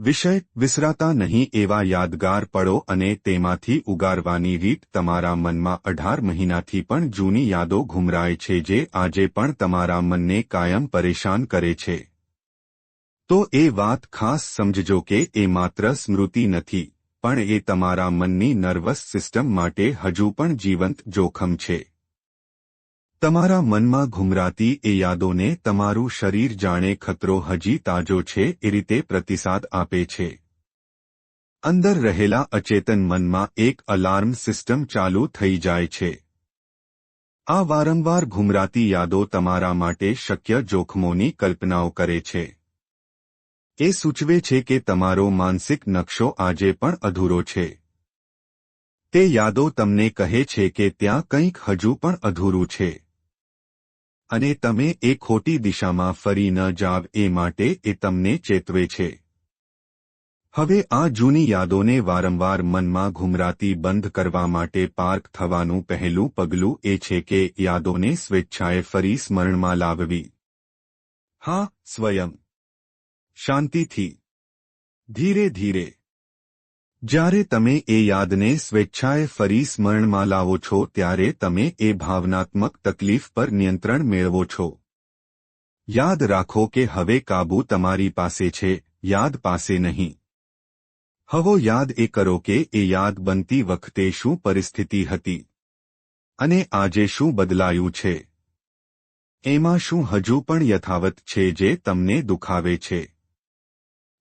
વિષય, વિસરાતા નહીં એવા યાદગાર પળો અને તેમાંથી ઉગારવાની રીત તમારા મનમાં અઢાર મહિનાથી પણ જૂની યાદો ઘુમરાય છે જે આજે પણ તમારા મનને કાયમ પરેશાન કરે છે. તો એ વાત ખાસ સમજજો કે એ માત્ર સ્મૃતિ નથી, પણ એ તમારા મનની નર્વસ સિસ્ટમ માટે હજુ પણ જીવંત જોખમ છે. તમારા મનમાં ઘુમરાતી એ યાદોને તમારું શરીર જાણે ખતરો હજી તાજો છે એ રીતે પ્રતિસાદ આપે છે. અંદર રહેલા અચેતન મનમાં એક અલાર્મ સિસ્ટમ ચાલુ થઈ જાય છે. આ વારંવાર ઘુમરાતી યાદો તમારા માટે શક્ય જોખમોની કલ્પનાઓ કરે છે. એ સૂચવે છે કે તમારો માનસિક નકશો આજે પણ અધૂરો છે. તે યાદો તમને કહે છે કે ત્યાં કંઈક હજુ પણ અધૂરું છે. અને તમે એ ખોટી દિશામાં ફરી ન જાવ એ માટે એ તમને ચેતવે છે. હવે આ જૂની યાદોને વારંવાર મનમાં ઘુમરાતી બંધ કરવા માટે પાર્ક થવાનું પહેલું પગલું એ છે કે યાદોને સ્વેચ્છાએ ફરી સ્મરણમાં લાવવી. હા, સ્વયં. શાંતિથી. ધીરે ધીરે. જ્યારે તમે એ યાદને સ્વેચ્છાએ ફરી સ્મરણમાં લાવો છો, ત્યારે તમે એ ભાવનાત્મક તકલીફ પર નિયંત્રણ મેળવો છો. યાદ રાખો કે હવે કાબુ તમારી પાસે છે, યાદ પાસે નહીં. હવો યાદ એ કરો કે એ યાદ બનતી વખતે શું પરિસ્થિતિ હતી અને આજે શું બદલાયું છે. એમાં શું હજુ પણ યથાવત છે જે તમને દુખાવે છે.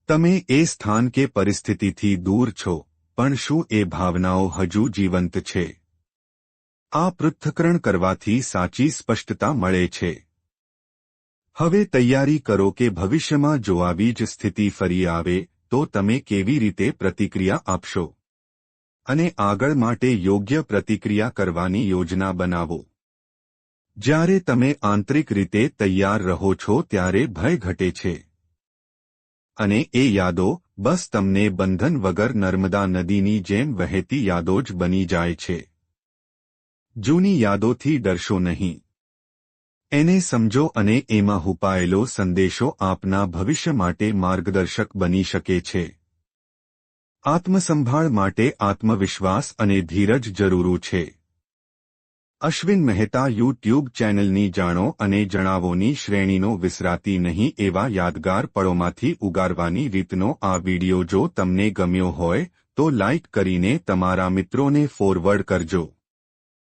તમે એ સ્થાન કે પરિસ્થિતિથી દૂર છો, પણ શું એ ભાવનાઓ હજુ જીવંત છે? આ પૃથ્થકરણ કરવાથી સાચી સ્પષ્ટતા મળે છે. હવે તૈયારી કરો કે ભવિષ્યમાં જો આવી જ સ્થિતિ ફરી આવે, તો તમે કેવી રીતે પ્રતિક્રિયા આપશો? અને આગળ માટે યોગ્ય પ્રતિક્રિયા કરવાની યોજના બનાવો. જ્યારે તમે આંતરિક રીતે તૈયાર રહો છો ત્યારે ભય ઘટે છે. અને એ યાદો, બસ તમને બંધન વગર નર્મદા નદીની જેમ વહેતી યાદો જ બની જાય છે. જૂની યાદોથી ડરશો નહીં. એને સમજો અને એમાં હુપાયેલો સંદેશો આપના ભવિષ્ય માટે માર્ગદર્શક બની શકે છે. આત્મસંભાળ માટે આત્મવિશ્વાસ અને ધીરજ જરૂરું છે. અશ્વિન મહેતા યુટ્યુબ ચેનલની જાણો અને જણાવોની શ્રેણીનો વિસરાતી નહીં એવા યાદગાર પળોમાંથી ઉગારવાની રીતનો આ વિડિયો જો તમને ગમ્યો હોય, તો લાઇક કરીને તમારા મિત્રોને ફોરવર્ડ કરજો.